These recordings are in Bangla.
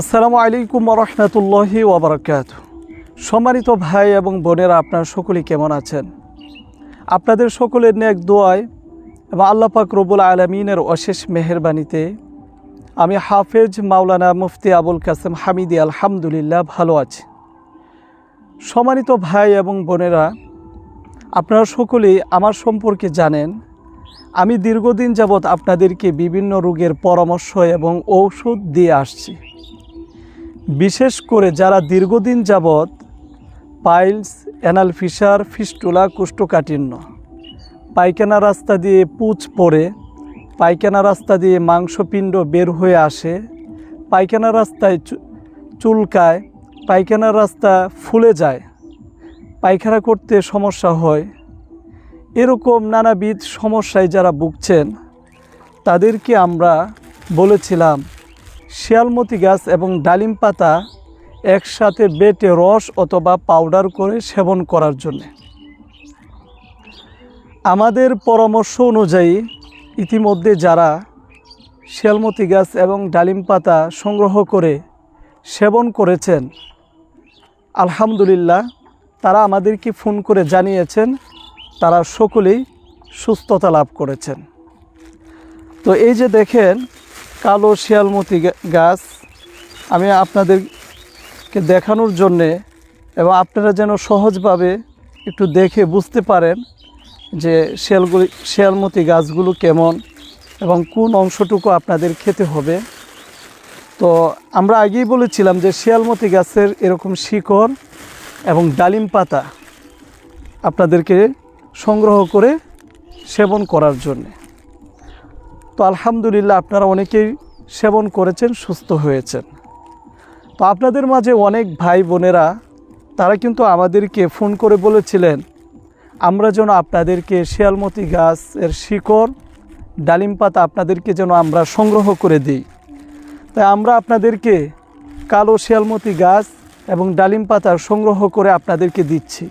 আসসালামু আলাইকুম রহমতুল্লাহি ওবরাকাত সম্মানিত ভাই এবং বোনেরা, আপনারা সকলেই কেমন আছেন? আপনাদের সকলের নেক দোয়ায় এবং আল্লাহ পাক রবুল আলমিনের অশেষ মেহরবানিতে আমি হাফেজ মাওলানা মুফতি আবুল কাসেম হামিদি, আলহামদুলিল্লাহ, ভালো আছি। সম্মানিত ভাই এবং বোনেরা, আপনারা সকলেই আমার সম্পর্কে জানেন, আমি দীর্ঘদিন যাবৎ আপনাদেরকে বিভিন্ন রোগের পরামর্শ এবং ঔষধ দিয়ে আসছি। বিশেষ করে যারা দীর্ঘদিন যাবৎ পাইলস অ্যানাল ফিসার ফিস্টুলা কুষ্ঠকাঠিন্য, পায়খানা রাস্তা দিয়ে পুচ পড়ে, পায়খানা রাস্তা দিয়ে মাংসপিণ্ড বের হয়ে আসে, পায়খানা রাস্তায় চুলকায়, পায়খানা রাস্তা ফুলে যায়, পায়খানা করতে সমস্যা হয়, এরকম নানাবিধ সমস্যায় যারা ভুগছেন, তাদেরকে আমরা বলেছিলাম শিয়ালমতি গাছ এবং ডালিম পাতা একসাথে বেটে রস অথবা পাউডার করে সেবন করার জন্য। আমাদের পরামর্শ অনুযায়ী ইতিমধ্যে যারা শিয়ালমতি গাছ এবং ডালিম পাতা সংগ্রহ করে সেবন করেছেন, আলহামদুলিল্লাহ তারা আমাদেরকে ফোন করে জানিয়েছেন, তারা সকলেই সুস্থতা লাভ করেছেন। তো এই যে দেখেন কালো শিয়ালমতি গাছ আমি আপনাদেরকে দেখানোর জন্যে এবং আপনারা যেন সহজভাবে একটু দেখে বুঝতে পারেন যে শিয়ালগুলি শিয়ালমতি গাছগুলো কেমন এবং কোন অংশটুকু আপনাদের খেতে হবে। তো আমরা আগেই বলেছিলাম যে শিয়ালমতি গাছের এরকম শিকড় এবং ডালিম পাতা আপনাদেরকে সংগ্রহ করে সেবন করার জন্যে। তো আলহামদুলিল্লাহ আপনারা অনেকেই সেবন করেছেন, সুস্থ হয়েছেন। তো আপনাদের মাঝে অনেক ভাই বোনেরা, তারা কিন্তু আমাদেরকে ফোন করে বলেছিলেন, আমরা যেন আপনাদেরকে শিয়ালমতি গাছ এর শিকড়, ডালিম পাতা আপনাদেরকে যেন আমরা সংগ্রহ করে দিই। তাই আমরা আপনাদেরকে কালো শিয়ালমতি গাছ এবং ডালিম পাতা সংগ্রহ করে আপনাদেরকে দিচ্ছি।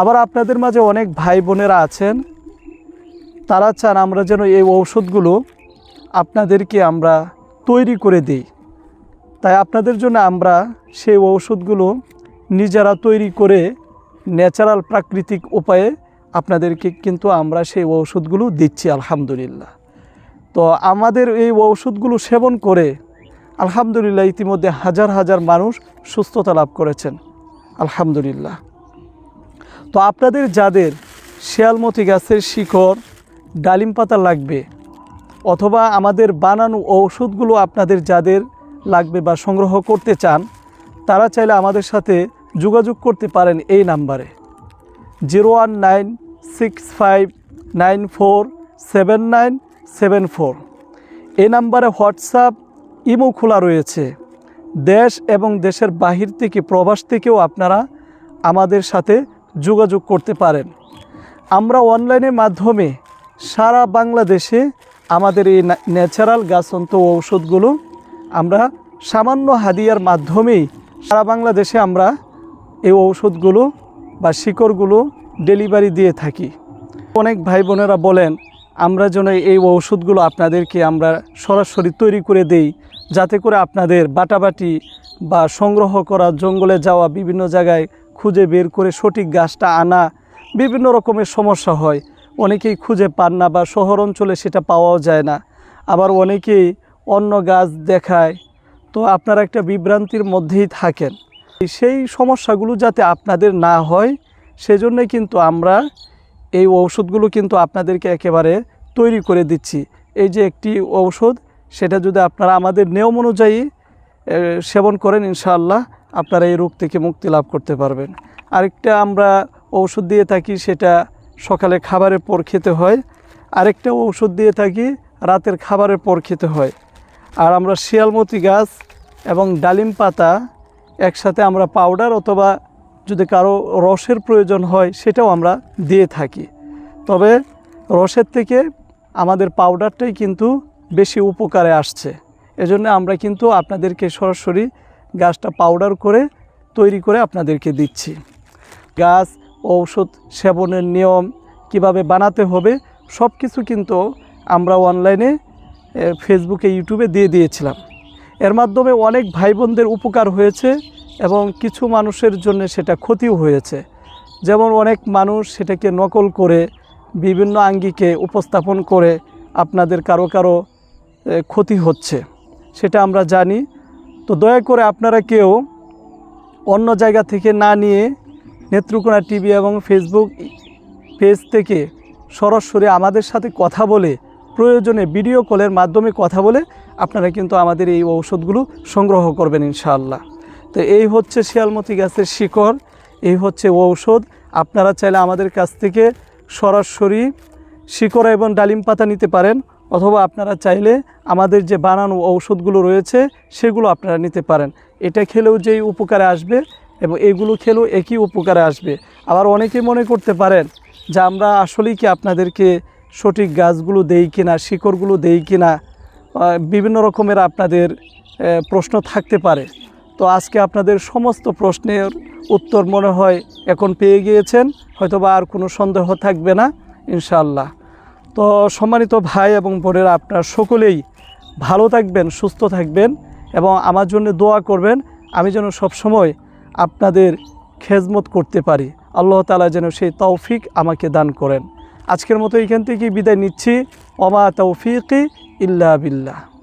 আবার আপনাদের মাঝে অনেক ভাই বোনেরা আছেন তারা চান আমরা যেন এই ঔষধগুলো আপনাদেরকে আমরা তৈরি করে দিই। তাই আপনাদের জন্য আমরা সেই ঔষধগুলো নিজেরা তৈরি করে ন্যাচারাল প্রাকৃতিক উপায়ে আপনাদেরকে কিন্তু আমরা সেই ঔষধগুলো দিচ্ছি, আলহামদুলিল্লাহ। তো আমাদের এই ঔষধগুলো সেবন করে আলহামদুলিল্লাহ ইতিমধ্যে হাজার হাজার মানুষ সুস্থতা লাভ করেছেন, আলহামদুলিল্লাহ। তো আপনাদের যাদের শিয়ালমতি গাছের শিকড় ডালিম পাতা লাগবে অথবা আমাদের বানানো ঔষধগুলো আপনাদের যাদের লাগবে বা সংগ্রহ করতে চান, তারা চাইলে আমাদের সাথে যোগাযোগ করতে পারেন এই নাম্বারে। Zero one nine six five nine four seven nine seven four. এই নাম্বারে হোয়াটসঅ্যাপ, ইমো খোলা রয়েছে। দেশ এবং দেশের বাহির থেকে, প্রবাস থেকেও আপনারা আমাদের সাথে যোগাযোগ করতে পারেন। আমরা অনলাইনের মাধ্যমে সারা বাংলাদেশে আমাদের এই ন্যা- ন্যাচারাল গাছন্ত ঔষধগুলো আমরা সামান্য হাদিয়ার মাধ্যমেই সারা বাংলাদেশে আমরা এই ঔষধগুলো বা শিকড়গুলো ডেলিভারি দিয়ে থাকি। অনেক ভাই বোনেরা বলেন, আমরা যেন এই ঔষধগুলো আপনাদেরকে আমরা সরাসরি তৈরি করে দেই, যাতে করে আপনাদের বাটাবাটি বা সংগ্রহ করা জঙ্গলে যাওয়া বিভিন্ন জায়গায় খুঁজে বের করে সঠিক গাছটা আনা, বিভিন্ন রকমের সমস্যা হয়। অনেকেই খুঁজে পান না বা শহর অঞ্চলে সেটা পাওয়াও যায় না। আবার অনেকেই অন্য গাছ দেখায়। তো আপনারা একটা বিভ্রান্তির মধ্যেই থাকেন। সেই সমস্যাগুলো যাতে আপনাদের না হয় সেজন্যই কিন্তু আমরা এই ঔষধগুলো কিন্তু আপনাদেরকে একেবারে তৈরি করে দিচ্ছি। এই যে একটি ঔষধ, সেটা যদি আপনারা আমাদের নিয়ম অনুযায়ী সেবন করেন, ইনশাআল্লাহ আপনারা এই রোগ থেকে মুক্তি লাভ করতে পারবেন। আরেকটা আমরা ঔষধ দিয়ে থাকি, সেটা সকালে খাবারের পর খেতে হয়। আরেকটা ঔষধ দিয়ে থাকি, রাতের খাবারের পর খেতে হয়। আর আমরা শিয়ালমতি গাছ এবং ডালিম পাতা একসাথে আমরা পাউডার অথবা যদি কারও রসের প্রয়োজন হয়, সেটাও আমরা দিয়ে থাকি। তবে রসের থেকে আমাদের পাউডারটাই কিন্তু বেশি উপকারে আসছে। এজন্য আমরা কিন্তু আপনাদেরকে সরাসরি গাছটা পাউডার করে, তৈরি করে আপনাদেরকে দিচ্ছি। গাছ ঔষধ সেবনের নিয়ম কীভাবে বানাতে হবে, সব কিছু কিন্তু আমরা অনলাইনে ফেসবুকে, ইউটিউবে দিয়ে দিয়েছিলাম। এর মাধ্যমে অনেক ভাই বোনদের উপকার হয়েছে এবং কিছু মানুষের জন্য সেটা ক্ষতিও হয়েছে। যেমন অনেক মানুষ সেটাকে নকল করে, বিভিন্ন আঙ্গিকে উপস্থাপন করে আপনাদের কারও কারও ক্ষতি হচ্ছে। সেটা আমরা জানি। তো দয়া করে আপনারা কেউ অন্য জায়গা থেকে না নিয়ে নেত্রকোনা টিভি এবং ফেসবুক পেজ থেকে সরাসরি আমাদের সাথে কথা বলে প্রয়োজনে ভিডিও কলের মাধ্যমে কথা বলে আপনারা কিন্তু আমাদের এই ঔষধগুলো সংগ্রহ করবেন ইনশাআল্লাহ। তো এই হচ্ছে শিয়ালমতি গাছের শিকড়, এই হচ্ছে ঔষধ। আপনারা চাইলে আমাদের কাছ থেকে সরাসরি শিকড় এবং ডালিম পাতা নিতে পারেন, অথবা আপনারা চাইলে আমাদের যে বানানো ঔষধগুলো রয়েছে সেগুলো আপনারা নিতে পারেন। এটা খেলেও যেই উপকারে আসবে এবং এগুলো খেলেও একই উপকারে আসবে। আবার অনেকেই মনে করতে পারেন যে আমরা আসলেই কি আপনাদেরকে সঠিক গাছগুলো দেই কিনা, শিকড়গুলো দেই কিনা বিভিন্ন রকমের আপনাদের প্রশ্ন থাকতে পারে। তো আজকে আপনাদের সমস্ত প্রশ্নের উত্তর মনে হয় এখন পেয়ে গিয়েছেন, হয়তোবা আর কোনো সন্দেহ থাকবে না ইনশাল্লাহ তো সম্মানিত ভাই এবং বোনেরা, আপনারা সকলেই ভালো থাকবেন, সুস্থ থাকবেন এবং আমার জন্য দোয়া করবেন। আমি যেন সবসময় আপনাদের খেজমত করতে পারি। আল্লাহ তালা যেন সেই তৌফিক আমাকে দান করেন। আজকের মতো এখান থেকে বিদায় নিচ্ছি। অমা তৌফিকি ইল্লা বিল্লাহ।